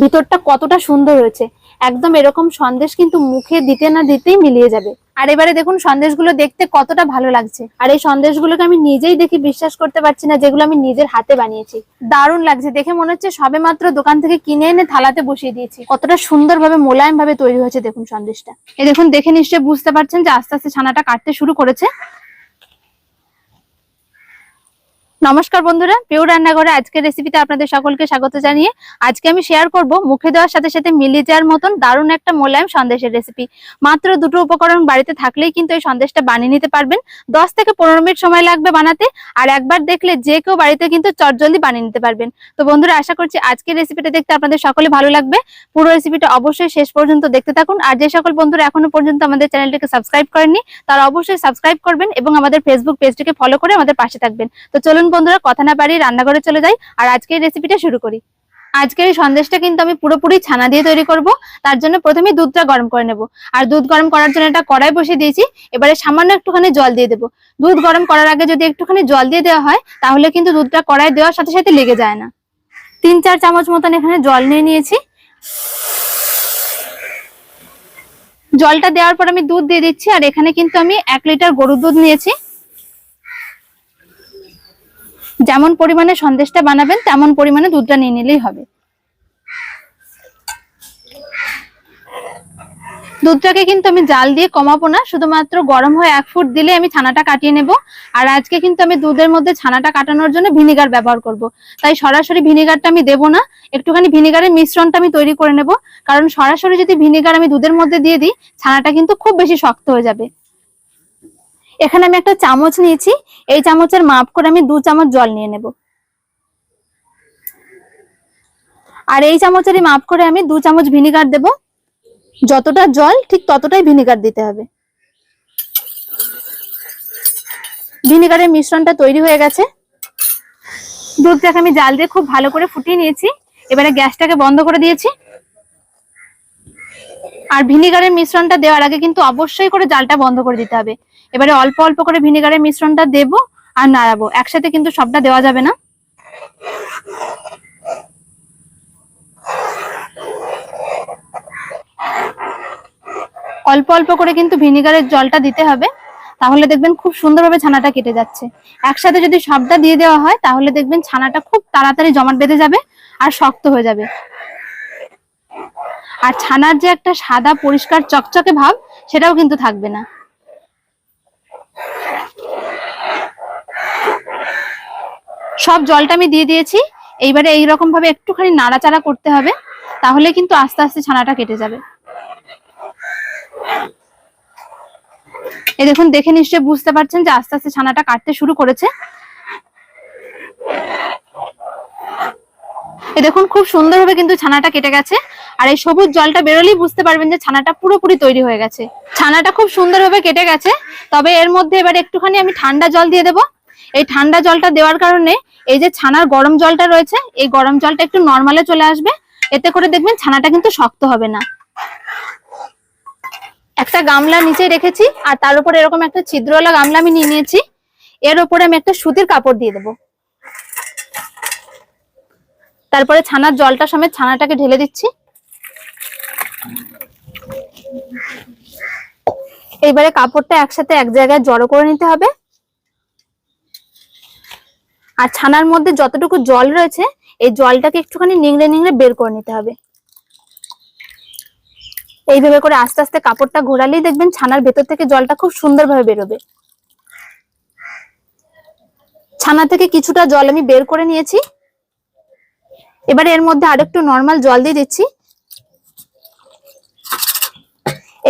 ভিতরটা কতটা সুন্দর হয়েছে একদম এরকম সন্দেশ কিন্তু মুখে দিতে না দিতেই মিলিয়ে যাবে। আর এবারে দেখুন সন্দেশগুলো দেখতে কতটা ভালো লাগছে। আর এই সন্দেশগুলোকে আমি নিজেই দেখি বিশ্বাস করতে পারছি না, যেগুলো আমি নিজের হাতে বানিয়েছি। দারুণ লাগছে, দেখে মনে হচ্ছে সবে মাত্র দোকান থেকে কিনে এনে থালাতে বসিয়ে দিয়েছি। কতটা সুন্দরভাবে মোলায়েম ভাবে তৈরি হয়েছে দেখুন সন্দেশটা। এ দেখুন, দেখে নিশ্চয়ই বুঝতে পারছেন যে আস্তে আস্তে ছানাটা কাটতে শুরু করেছে। নমস্কার বন্ধুরা পিউ রান্নাঘরে আজকের রেসিপিতে আপনাদের সকলকে স্বাগত জানিয়ে আজকে আমি শেয়ার করব মুখে দেওয়ার সাথে সাথে মিলিয়ে যাওয়ার মতন দারুণ একটা মোলায়েম সন্দেশের রেসিপি মাত্র দুটো উপকরণ বাড়িতে থাকলেই কিন্তু এই সন্দেশটা বানিয়ে নিতে পারবেন। দশ থেকে পনেরো মিনিট সময় লাগবে বানাতে, আর একবার দেখলে যে কেউ বাড়িতে কিন্তু চটজলদি বানিয়ে নিতে পারবেন। তো বন্ধুরা, আশা করছি আজকের রেসিপিটা দেখতে আপনাদের সকলে ভালো লাগবে। পুরো রেসিপিটা অবশ্যই শেষ পর্যন্ত দেখতে থাকুন। আর যে সকল বন্ধুরা এখনও পর্যন্ত আমাদের চ্যানেলটিকে সাবস্ক্রাইব করেননি, তারা অবশ্যই সাবস্ক্রাইব করবেন এবং আমাদের ফেসবুক পেজটিকে ফলো করে আমাদের পাশে থাকবেন। তো চলুন বন্ধুরা, কথা না বাড়িয়ে রান্নাঘরে চলে যাই আর আজকের রেসিপিটা শুরু করি। আজকের এই সন্দেশটা কিন্তু আমি পুরোপুরি ছানা দিয়ে তৈরি করব। তার জন্য প্রথমে দুধটা গরম করে নেব। আর দুধ গরম করার জন্য একটা কড়াই বসিয়ে দিয়েছি। এবারে সামান্য একটুখানি জল দিয়ে দেবো। দুধ গরম করার আগে যদি একটুখানি জল দিয়ে দেওয়া হয়, তাহলে কিন্তু দুধটা কড়াই দেওয়ার সাথে সাথে লেগে যায় না। তিন চার চামচ মতন এখানে জল নিয়ে নিয়েছি। জলটা দেওয়ার পর আমি দুধ দিয়ে দিচ্ছি। আর এখানে কিন্তু আমি এক লিটার গরুর দুধ নিয়েছি। যেমন পরিমাণে সন্দেশটা বানাবেন, তেমন পরিমাণে দুধটা নিয়ে নিলেই হবে। দুধটাকে কিন্তু আমি জাল দিয়ে কমাবো না, শুধুমাত্র গরম হয়ে এক ফুট দিলে আমি ছানাটা কাটিয়ে নেব। আর আজকে কিন্তু আমি দুধের মধ্যে ছানাটা কাটানোর জন্য ভিনিগার ব্যবহার করব। তাই সরাসরি ভিনিগারটা আমি দেবো না, একটুখানি ভিনিগারের মিশ্রণটা আমি তৈরি করে নেব। কারণ সরাসরি যদি ভিনিগার আমি দুধের মধ্যে দিয়ে দিই, ছানাটা কিন্তু খুব বেশি শক্ত হয়ে যাবে। এখানে আমি একটা চামচ নিয়েছি। এই চামচের মাপ করে আমি দু চামচ জল নিয়ে নেব। আর এই চামচেরই মাপ করে আমি দু চামচ ভিনিগার দেব। যতটা জল, ঠিক ততটাই ভিনিগার দিতে হবে। ভিনিগারের মিশ্রণটা তৈরি হয়ে গেছে। দুধটাকে আমি জাল দিয়ে খুব ভালো করে ফুটিয়ে নিয়েছি। এবারে গ্যাসটাকে বন্ধ করে দিয়েছি। আর ভিনিগারের মিশ্রণটা দেওয়ার আগে কিন্তু অবশ্যই করে জালটা বন্ধ করে দিতে হবে। এবারে অল্প অল্প করে ভিনিগারের মিশ্রণটা দেব আর নাড়াবো। একসাথে কিন্তু সবটা দেওয়া যাবে না। অল্প অল্প করে কিন্তু ভিনিগারের জলটা দিতে হবে। তাহলে দেখবেন খুব সুন্দরভাবে ছানাটা কেটে যাচ্ছে। একসাথে যদি সবটা দিয়ে দেওয়া হয়, তাহলে দেখবেন ছানাটা খুব তাড়াতাড়ি জমাট বেঁধে যাবে আর শক্ত হয়ে যাবে। আর ছানার যে একটা সাদা পরিষ্কার চকচকে ভাব, সেটাও কিন্তু থাকবে না। সব জলটা আমি দিয়ে দিয়েছি। এইবারে এইরকম ভাবে একটুখানি নাড়াচাড়া করতে হবে, তাহলে কিন্তু আস্তে আস্তে ছানাটা কেটে যাবে। এই দেখুন, দেখে নিশ্চয়ই বুঝতে পারছেন যে আস্তে আস্তে ছানাটা কাটতে শুরু করেছে। এই দেখুন, খুব সুন্দরভাবে কিন্তু ছানাটা কেটে গেছে। আর এই সবুজ জলটা বেরোলেই বুঝতে পারবেন যে ছানাটা পুরোপুরি তৈরি হয়ে গেছে। ছানাটা খুব সুন্দরভাবে কেটে গেছে, তবে এর মধ্যে এবার একটুখানি আমি ঠান্ডা জল দিয়ে দেবো। এই ঠান্ডা জলটা দেওয়ার কারণে এই যে ছানার গরম জলটা রয়েছে, এই গরম জলটা একটু নর্মালে চলে আসবে। এতে করে দেখবেন ছানাটা কিন্তু শক্ত হবে না। একটা গামলা নিচে রেখেছি, আর তার উপরে এরকম একটা ছিদ্রওয়ালা গামলা আমি নিয়ে নিয়েছি। এর উপরে আমি একটা সুতির কাপড় দিয়ে দেবো। তারপরে ছানার জলটা সমেত ছানাটাকে ঢেলে দিচ্ছি। এইবারে কাপড়টা একসাথে এক জায়গায় জড়ো করে নিতে হবে। আর ছানার মধ্যে যতটুকু জল রয়েছে, এই জলটাকে একটুখানি নিংড়ে নিংড়ে বের করে নিতে হবে। এইভাবে করে আস্তে আস্তে কাপড়টা ঘোরালেই দেখবেন ছানার ভেতর থেকে জলটা খুব সুন্দরভাবে বেরোবে। ছানা থেকে কিছুটা জল আমি বের করে নিয়েছি। এবারে এর মধ্যে আরেকটু নর্মাল জল দিয়ে দিচ্ছি।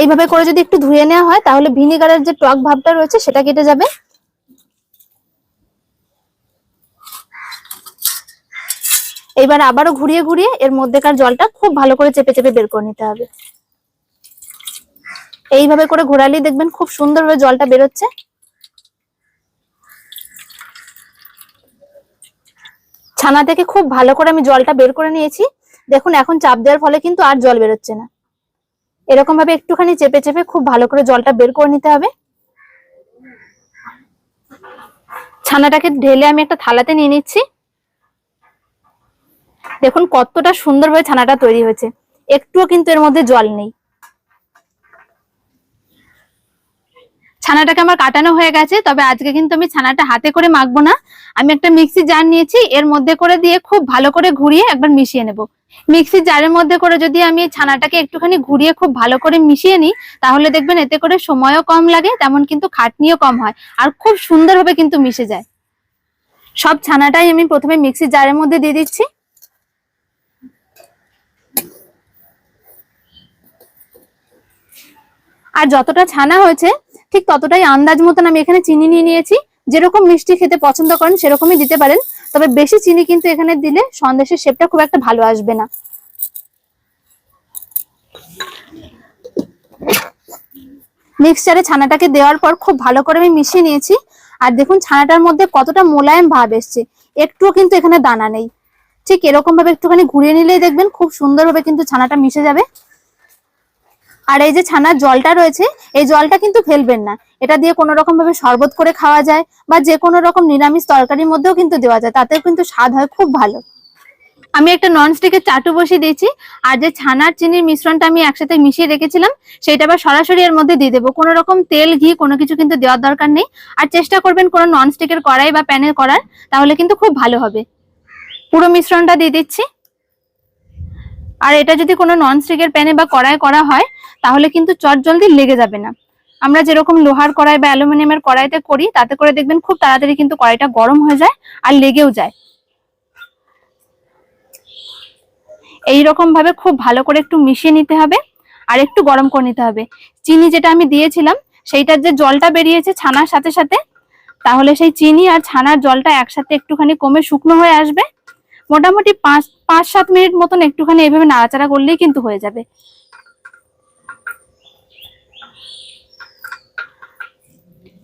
এইভাবে করে যদি একটু ধুয়ে নেওয়া হয়, তাহলে ভিনিগারের যে টক ভাবটা রয়েছে, সেটা কেটে যাবে। এইবার আবারও ঘুরিয়ে ঘুরিয়ে এর মধ্যেকার জলটা খুব ভালো করে চেপে চেপে বের করে নিতে হবে। এইভাবে করে ঘোরালেই দেখবেন খুব সুন্দরভাবে জলটা বেরোচ্ছে। ছানা থেকে খুব ভালো করে আমি জলটা বের করে নিয়েছি। দেখুন, এখন চাপ দেওয়ার ফলে কিন্তু আর জল বেরোচ্ছে না। এরকম ভাবে একটুখানি চেপে চেপে খুব ভালো করে জলটা বের করে নিতে হবে। ছানাটাকে ঢেলে আমি একটা থালাতে নিয়ে নিচ্ছি। দেখুন কতটা সুন্দরভাবে ছানাটা তৈরি হয়েছে। একটুও কিন্তু এর মধ্যে জল নেই। ছানাটাকে আমার কাটানো হয়ে গেছে, তবে আজকে কিন্তু আমি ছানাটা হাতে করে মাখবো না। আমি একটা মিক্সি জার নিয়েছি, এর মধ্যে করে দিয়ে খুব ভালো করে ঘুরিয়ে একবার মিশিয়ে নেব। মিক্সি জারের মধ্যে করে যদি আমি ছানাটাকে একটুখানি ঘুরিয়ে খুব ভালো করে মিশিয়ে নিই, তাহলে দেখবেন এতে করে সময়ও কম লাগে, তেমন কিন্তু খাটনিও কম হয়, আর খুব সুন্দরভাবে কিন্তু মিশে যায়। সব ছানাটাই আমি প্রথমে মিক্সি জারের মধ্যে দিয়ে দিচ্ছি। আর যতটা ছানা হয়েছে, ঠিক ততটাই আন্দাজ মতন আমি এখানে চিনি নিয়ে নিয়েছি। যেরকম মিষ্টি খেতে পছন্দ করেন, সেরকমই দিতে পারেন। তবে বেশি চিনি কিন্তু এখানে দিলে সন্দেশের শেপটা খুব একটা ভালো আসবে না। মিক্সচারে ছানাটাকে দেওয়ার পর খুব ভালো করে আমি মিশিয়ে নিয়েছি। আর দেখুন ছানাটার মধ্যে কতটা মোলায়েম ভাব এসছে। একটুও কিন্তু এখানে দানা নেই। ঠিক এরকম ভাবে একটুখানি ঘুরিয়ে নিলেই দেখবেন খুব সুন্দরভাবে কিন্তু ছানাটা মিশে যাবে। আর এই যে ছানার জলটা রয়েছে, এই জলটা কিন্তু ফেলবেন না। এটা দিয়ে কোনো রকম ভাবে শরবত করে খাওয়া যায় বা যে কোনো রকম নিরামিষ তরকারির মধ্যেও কিন্তু দেওয়া যায়, তাতেও কিন্তু স্বাদ হয় খুব ভালো। আমি একটা ননস্টিকের চাটু বসিয়ে দিয়েছি, আর যে ছানার চিনির মিশ্রণটা আমি একসাথে মিশিয়ে রেখেছিলাম, সেটা আবার সরাসরি এর মধ্যে দিয়ে দেবো। কোনো রকম তেল, ঘি, কোনো কিছু কিন্তু দেওয়ার দরকার নেই। আর চেষ্টা করবেন কোনো ননস্টিকের কড়াই বা প্যানে করার, তাহলে কিন্তু খুব ভালো হবে। পুরো মিশ্রণটা দিয়ে দিচ্ছি। আর এটা যদি কোনো ননস্টিকের প্যানে বা কড়াই করা হয় তাহলে কিন্তু চট জলদি লেগে যাবে না। আমরা যেরকম লোহার কড়াই বা অ্যালুমিনিয়ামের কড়াইতে করি, তাতে করে দেখবেন খুব তাড়াতাড়ি কিন্তু কড়াইটা গরম হয়ে যায় আর লেগেও যায়। এই রকম ভাবে খুব ভালো করে একটু মিশিয়ে নিতে হবে আর একটু গরম করে নিতে হবে। চিনি যেটা আমি দিয়েছিলাম, সেইটার যে জলটা বেরিয়েছে ছানার সাথে সাথে, তাহলে সেই চিনি আর ছানার জলটা একসাথে একটুখানি কমে শুকনো হয়ে আসবে। মোটামুটি পাঁচ পাঁচ সাত মিনিট মতন একটুখানি এইভাবে নাড়াচাড়া করলেই কিন্তু হয়ে যাবে।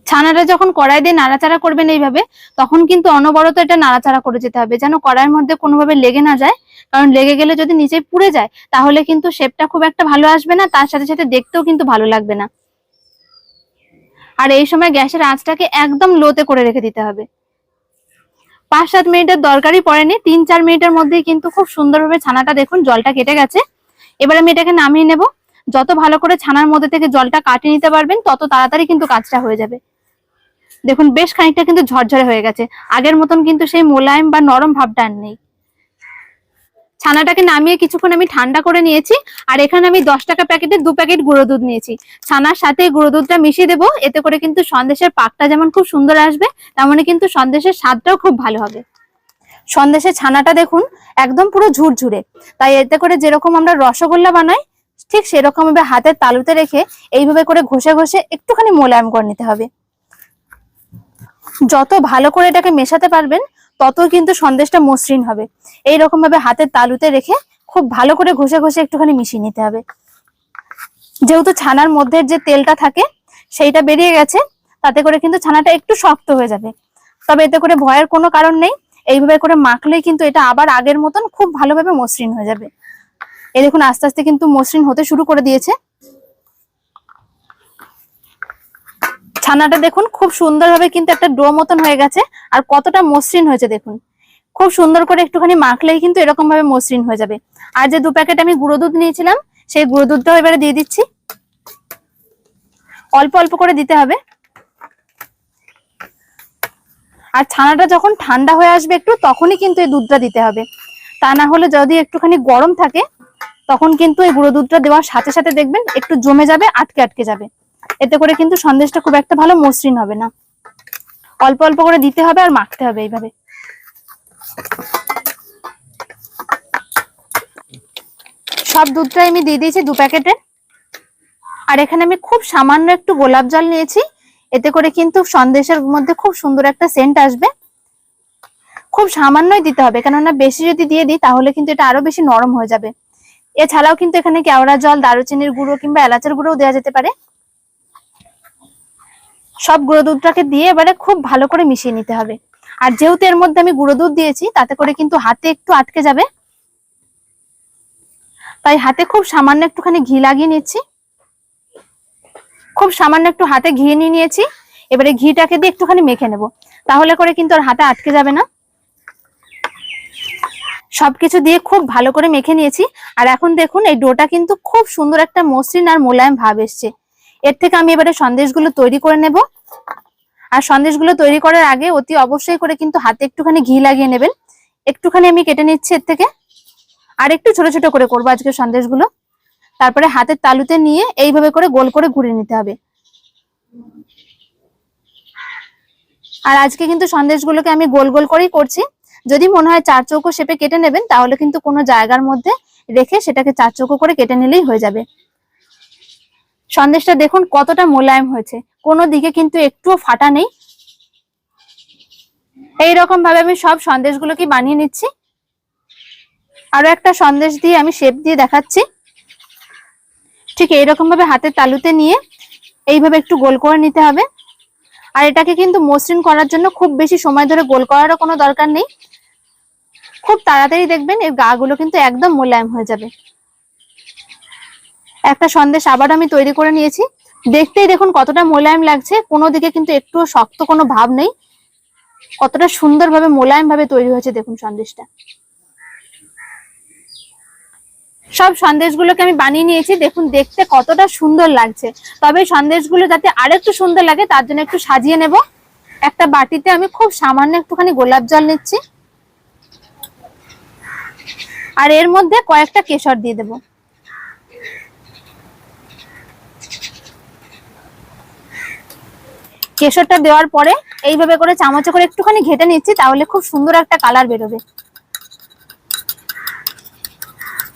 ছানাটা যখন কড়াই দিয়ে নাড়াচাড়া করবেন এইভাবে, তখন কিন্তু অনবরত এটা নাড়াচাড়া করে যেতে হবে, যেন কড়াইয়ের মধ্যে কোনোভাবে লেগে না যায়। কারণ লেগে গেলে যদি নিচে পুড়ে যায়, তাহলে কিন্তু শেপটা খুব একটা ভালো আসবে না, তার সাথে সাথে দেখতেও কিন্তু ভালো লাগবে না। আর এই সময় গ্যাসের আঁচটাকে একদম লোতে করে রেখে দিতে হবে। পাঁচ সাত মিনিটের দরকারই পড়েনি তিন চার মিনিটের মধ্যেই কিন্তু খুব সুন্দরভাবে ছানাটা দেখুন জলটা কেটে গেছে। এবার আমি এটাকে নামিয়ে নেব। যত ভালো করে ছানার মধ্যে থেকে জলটা কাটিয়ে নিতে পারবেন, তত তাড়াতাড়ি কিন্তু কাজটা হয়ে যাবে। দেখুন, বেশ খানিকটা কিন্তু ঝরঝরে হয়ে গেছে। আগের মতন কিন্তু সেই মোলায়েম বা নরম ভাবটা আর নেই। ছানাটাকে নামিয়ে কিছুক্ষণ আমি ঠান্ডা করে নিয়েছি, আর এখানে আমি দশ টাকা প্যাকেটে দু প্যাকেট গুঁড়ো দুধ নিয়েছি। ছানার সাথে গুঁড়ো দুধটা মিশিয়ে দেবো, এতে করে কিন্তু সন্দেশের পাকটা যেমন খুব সুন্দর আসবে, তেমনই কিন্তু সন্দেশের স্বাদটাও খুব ভালো হবে। সন্দেশের ছানাটা দেখুন, একদম পুরো ঝুরঝুরে। তাই এতে করে যেরকম আমরা রসগোল্লা বানাই, ঠিক সেরকম ভাবে হাতের তালুতে রেখে এইভাবে করে ঘষে ঘষে একটুখানি মোলায়েম করে নিতে হবে। যত ভালো করে এটাকে মেশাতে পারবেন, তত কিন্তু সন্দেশটা মসৃণ হবে। এই রকম ভাবে হাতের তালুতে রেখে খুব ভালো করে ঘষে ঘষে একটুখানি মিশিয়ে নিতে হবে। যেহেতু ছানার মধ্যে যে তেলটা থাকে, সেইটা বেরিয়ে গেছে, তাতে করে কিন্তু ছানাটা একটু শক্ত হয়ে যাবে। তবে এতে করে ভয়ের কোনো কারণ নেই, এইভাবে করে মাখলেই কিন্তু এটা আবার আগের মতন খুব ভালোভাবে মসৃণ হয়ে যাবে। এই দেখুন, আস্তে আস্তে কিন্তু মসৃণ হতে শুরু করে দিয়েছে। ছানাটা দেখুন, খুব সুন্দরভাবে কিন্তু একটা ডো মতন হয়ে গেছে আর কতটা মসৃণ হয়েছে দেখুন। খুব সুন্দর করে একটুখানি মাখলেই কিন্তু এরকম ভাবে মসৃণ হয়ে যাবে। আর যে দু প্যাকেট আমি গুঁড়ো দুধ নিয়েছিলাম, সেই গুঁড়ো দুধটাও এবারে দিয়ে দিচ্ছি। অল্প অল্প করে দিতে হবে। আর ছানাটা যখন ঠান্ডা হয়ে আসবে একটু, তখনই কিন্তু এই দুধটা দিতে হবে। তা না হলে যদি একটুখানি গরম থাকে, তখন কিন্তু এই গুঁড়ো দুধটা দেওয়ার সাথে সাথে দেখবেন একটু জমে যাবে, আটকে আটকে যাবে। এতে করে কিন্তু সন্দেশটা খুব একটা ভালো মসৃণ হবে না। অল্প অল্প করে দিতে হবে আর মাখতে হবে এইভাবে। সব দুধটাই আমি দিয়ে দিয়েছি দু প্যাকেটে। আর এখানে আমি খুব সামান্য একটু গোলাপ জল নিয়েছি। এতে করে কিন্তু সন্দেশের মধ্যে খুব সুন্দর একটা সেন্ট আসবে। খুব সামান্যই দিতে হবে, কেননা বেশি যদি দিয়ে দিই তাহলে কিন্তু এটা আরও বেশি নরম হয়ে যাবে। এছাড়াও কিন্তু এখানে কেওড়া জল, দারুচিনির গুঁড়ো কিংবা এলাচের গুঁড়োও দেওয়া যেতে পারে। সব গুঁড়ো দুধটাকে দিয়ে এবারে খুব ভালো করে মিশিয়ে নিতে হবে। আর যেহেতু এর মধ্যে আমি গুঁড়ো দুধ দিয়েছি, তাতে করে কিন্তু হাতে একটু আটকে যাবে। তাই হাতে খুব সামান্য একটুখানি ঘি লাগিয়ে নিচ্ছি। খুব সামান্য একটু হাতে ঘি নিয়ে নিয়েছি। এবারে ঘিটাকে দিয়ে একটুখানি মেখে নেব। তাহলে করে কিন্তু আর হাতে আটকে যাবে না। সবকিছু দিয়ে খুব ভালো করে মেখে নিয়েছি। আর এখন দেখুন, এই ডোটা কিন্তু খুব সুন্দর একটা মসৃণ আর মোলায়েম ভাব এসছে। এর থেকে আমি এবারে সন্দেশগুলো তৈরি করে নেব। আর সন্দেশগুলো তৈরি করার আগে অতি অবশ্যই করে কিন্তু হাতে একটুখানি ঘি লাগিয়ে নেবেন। একটুখানি আমি কেটে নিচ্ছি এর থেকে। আর একটু ছোট ছোট করে করব আজকে সন্দেশগুলো। তারপরে হাতের তালুতে নিয়ে এইভাবে করে গোল করে ঘুরে নিতে হবে। আর আজকে কিন্তু সন্দেশগুলোকে আমি গোল গোল করেই করছি। যদি মনে হয় চার চৌকো শেপে কেটে নেবেন, তাহলে কিন্তু কোনো জায়গার মধ্যে রেখে সেটাকে চার চৌকো করে কেটে নিলেই হয়ে যাবে। সন্দেশটা দেখুন কতটা মোলায়েম হয়েছে। কোনো দিকে কিন্তু একটুও ফাটা নেই। এই রকম ভাবে আমি সব সন্দেশগুলোকে বানিয়ে নিচ্ছি? আরও একটা সন্দেশ দিয়ে আমি শেপ দিয়ে দেখাচ্ছি। ঠিক এইরকম ভাবে হাতের তালুতে নিয়ে এইভাবে একটু গোল করে নিতে হবে। আর এটাকে কিন্তু মসৃণ করার জন্য খুব বেশি সময় ধরে গোল করারও কোনো দরকার নেই। খুব তাড়াতাড়ি দেখবেন এর গাগুলো কিন্তু একদম মোলায়েম হয়ে যাবে। একটা সন্দেশ আবার আমি তৈরি করে নিয়েছি। দেখতেই দেখুন কতটা মোলায়েম লাগছে। কোনো দিকে কিন্তু একটুও শক্ত কোনো ভাব নেই। কতটা সুন্দরভাবে মোলায়েম ভাবে তৈরি হয়েছে দেখুন সন্দেশটা। সব সন্দেশগুলোকে আমি বানিয়ে নিয়েছি। দেখুন, দেখতে কতটা সুন্দর লাগছে। তবে সন্দেশগুলো যাতে আরেকটু সুন্দর লাগে, তার জন্য একটু সাজিয়ে নেব। একটা বাটিতে আমি খুব সামান্য একটুখানি গোলাপ জল নিচ্ছি। আর এর মধ্যে কয়েকটা কেশর দিয়ে দেব। কেশরটা দেওয়ার পরে এইভাবে করে চামচে করে একটুখানি ঘেটে নিচ্ছি, তাহলে খুব সুন্দর একটা কালার বেরোবে।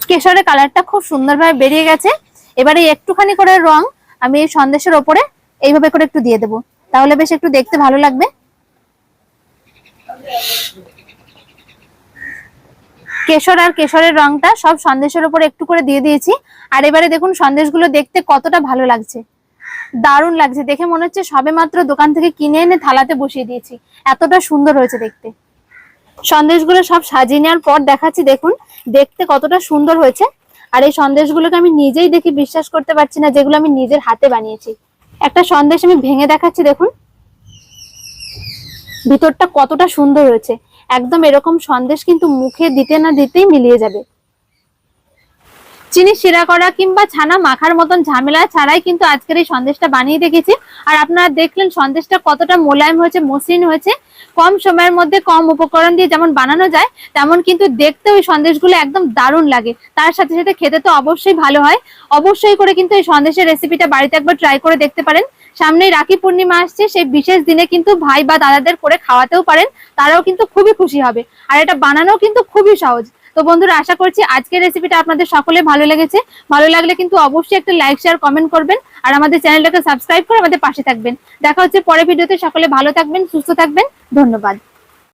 কেশরের কালারটা খুব সুন্দরভাবে বেরিয়ে গেছে। এবারে একটুখানি করে রং আমি এই সন্দেশের ওপরে এইভাবে করে একটু দিয়ে দেবো। তাহলে বেশ একটু দেখতে ভালো লাগবে। কেশর আর কেশরের রংটা সব সন্দেশের উপরে একটু করে দিয়ে দিয়েছি। আর এবারে দেখুন সন্দেশগুলো দেখতে কতটা ভালো লাগছে। দারুণ লাগছে। দেখে মনে হচ্ছে সবে মাত্র দোকান থেকে কিনে এনে থালাতে বসিয়ে দিয়েছি। এতটা সুন্দর হয়েছে দেখতে। সন্দেশগুলো সব সাজিয়ে নেওয়ার পর দেখাচ্ছি, দেখুন, দেখতে কতটা সুন্দর হয়েছে। আর এই সন্দেশগুলোকে আমি নিজেই দেখি বিশ্বাস করতে পারছি না, যেগুলো আমি নিজের হাতে বানিয়েছি। একটা সন্দেশ আমি ভেঙে দেখাচ্ছি, দেখুন। ভিতরটা কতটা সুন্দর হয়েছে। একদম এরকম সন্দেশ কিন্তু মুখে দিতে না দিতেই মিলিয়ে যাবে। চিনি শিরা করা কিংবা ছানা মাখার মতন ঝামেলা ছাড়াই কিন্তু আজকের এই সন্দেশটা বানিয়ে দেখেছি। আর আপনারা দেখলেন সন্দেশটা কতটা মোলায়েম হয়েছে, মসৃণ হয়েছে। কম সময়ের মধ্যে কম উপকরণ দিয়ে যেমন বানানো যায়, তেমন কিন্তু দেখতে ওই সন্দেশগুলো একদম দারুণ লাগে। তার সাথে সাথে খেতে তো অবশ্যই ভালো হয়। অবশ্যই করে কিন্তু এই সন্দেশের রেসিপিটা বাড়িতে একবার ট্রাই করে দেখতে পারেন। সামনেই রাখি পূর্ণিমা আসছে, সেই বিশেষ দিনে কিন্তু ভাই বা দাদাদের করে খাওয়াতেও পারেন, তারাও কিন্তু খুবই খুশি হবে। আর এটা বানানো কিন্তু খুবই সহজ। তো বন্ধুরা, আশা করছি আজকের রেসিপিটা আপনাদের সকলে ভালো লেগেছে। ভালো লাগলে কিন্তু অবশ্যই একটা লাইক শেয়ার কমেন্ট করবেন আর আমাদের চ্যানেলটাকে সাবস্ক্রাইব করে আমাদের পাশে থাকবেন। দেখা হচ্ছে পরে ভিডিওতে সকলে ভালো থাকবেন, সুস্থ থাকবেন। ধন্যবাদ।